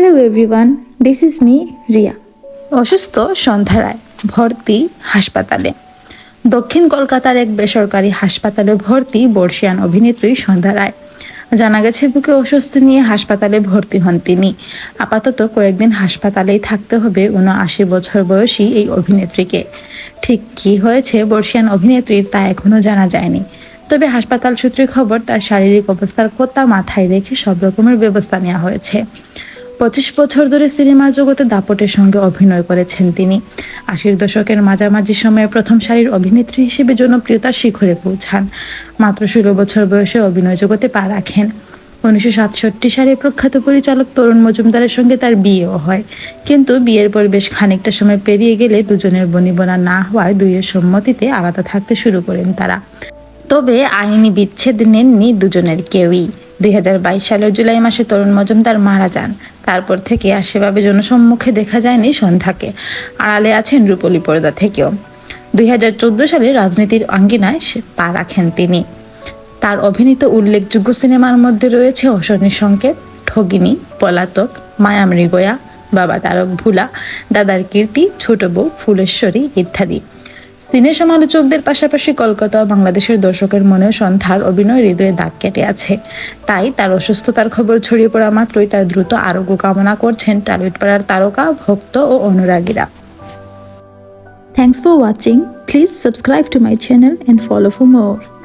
Hello everyone this is me Riya অসুস্থ সন্ধ্যা রায়, ভর্তি হাসপাতালে। দক্ষিণ কলকাতার এক বেসরকারি হাসপাতালে ভর্তি বর্ষিয়ান অভিনেত্রী সন্ধ্যা রায়। জানা গেছে, বুকে অসুস্থ নিয়ে হাসপাতালে ভর্তি হন তিনি। আপাতত কয়েকদিন হাসপাতালেই থাকতে হবে উনআশি বছর বয়সী এই অভিনেত্রীকে। ঠিক কি হয়েছে বর্ষিয়ান অভিনেত্রীর তা এখনও জানা যায়নি। তবে হাসপাতাল সূত্রে খবর, তার শারীরিক অবস্থার কথা মাথায় রেখে সব রকমের ব্যবস্থা নেওয়া হয়েছে। পঁচিশ বছর ধরে সিনেমা জগতে দাপটের সঙ্গে অভিনয় করেছেন তিনি। আশির দশকের মাঝামাঝি সময়ে প্রথম সারির অভিনেত্রী হিসেবে জনপ্রিয়তার শিখরে পৌঁছান। মাত্র ষোলো বছর বয়সে অভিনয় জগতে পা রাখেন। উনিশশো সাতষট্টি সালে প্রখ্যাত পরিচালক তরুণ মজুমদারের সঙ্গে তার বিয়েও হয়। কিন্তু বিয়ের পর বেশ খানিকটা সময় পেরিয়ে গেলে দুজনের বনিবনা না হওয়ায় দুইয়ের সম্মতিতে আলাদা থাকতে শুরু করেন তারা। তবে আইনি বিচ্ছেদ নেননি দুজনের কেউই। দু হাজার বাইশ সালের জুলাই মাসে তরুণ মজুমদার মারা যান। তারপর থেকে আর সেভাবে জনসম্মুখে দেখা যায়নি সন্ধ্যাকে। আড়ালে আছেন রূপলী পর্দা থেকেও। দুই হাজার চোদ্দ সালে রাজনীতির আঙ্গিনায় পা রাখেন তিনি। তার অভিনীত উল্লেখযোগ্য সিনেমার মধ্যে রয়েছে অশনি সংকেত, ঠগিনী, পলাতক, মায়া মৃগয়া, বাবা তারক ভুলা, দাদার কীর্তি, ছোট বউ, ফুলেশ্বরী ইত্যাদি। সিনে সমালোচকদের পাশাপাশি কলকাতা ও বাংলাদেশের দর্শকের মনে সন্ধ্যার অভিনয় হৃদয়ে দাগ কেটে আছে। তাই তার অসুস্থতার খবর ছড়িয়ে পড়া মাত্রই তার দ্রুত আরোগ্য কামনা করছেন টালিউড পাড়ার তারকা, ভক্ত ও অনুরাগীরা। Thanks for watching please subscribe to my channel and follow for more